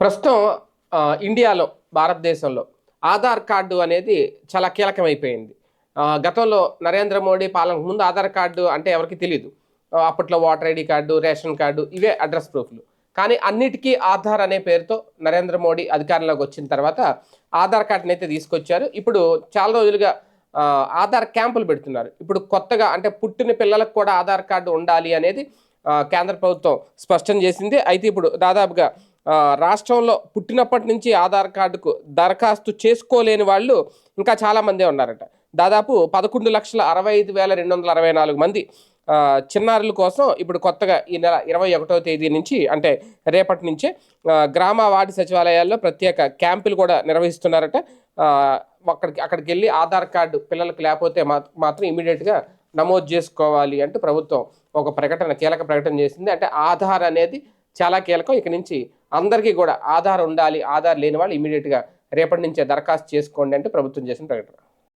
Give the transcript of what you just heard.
ప్రస్తుతం ఇండియాలో భారతదేశంలో ఆధార్ కార్డు అనేది చాలా కీలకమైపోయింది. గతంలో నరేంద్ర మోడీ పాలనకు ముందు ఆధార్ కార్డు అంటే ఎవరికి తెలియదు అప్పట్లో voter ID card ration card ఇవే అడ్రస్ ప్రూఫ్లు. కానీ అన్నిటికీ ఆధార్ అనే పేరుతో నరేంద్ర మోడీ అధికారంలోకి వచ్చిన తర్వాత ఆధార్ కార్డుని అయితే తీసుకొచ్చారు. ఇప్పుడు చాలా రోజులుగా ఆధార్ క్యాంపులు పెడుతున్నారు. ఇప్పుడు కొత్తగా అంటే పుట్టిన పిల్లలకు కూడా ఆధార్ కార్డు ఉండాలి అనేది కేంద్ర ప్రభుత్వం స్పష్టం చేసింది. అయితే ఇప్పుడు దాదాపుగా రాష్ట్రంలో పుట్టినప్పటి నుంచి ఆధార్ కార్డుకు దరఖాస్తు చేసుకోలేని వాళ్ళు ఇంకా చాలామందే ఉన్నారట. దాదాపు పదకొండు లక్షల అరవై ఐదు వేల రెండు వందల అరవై నాలుగు మంది చిన్నారుల కోసం ఇప్పుడు కొత్తగా ఈ నెల ఇరవై ఒకటో తేదీ నుంచి అంటే రేపటి నుంచే గ్రామ వార్డు సచివాలయాల్లో ప్రత్యేక క్యాంపులు కూడా నిర్వహిస్తున్నారట. అక్కడికి అక్కడికి వెళ్ళి ఆధార్ కార్డు పిల్లలకు లేకపోతే మా- మాత్రం ఇమీడియట్గా నమోదు చేసుకోవాలి అంటూ ప్రభుత్వం ఒక ప్రకటన కీలక ప్రకటన చేసింది. అంటే ఆధార్ అనేది చాలా కీలకం. ఇక నుంచి అందరికీ కూడా ఆధార్ ఉండాలి ఆధార్ లేని వాళ్ళు ఇమీడియట్గా రేపటి నుంచే దరఖాస్తు చేసుకోండి అంటే ప్రభుత్వం చేసిన ప్రకటన.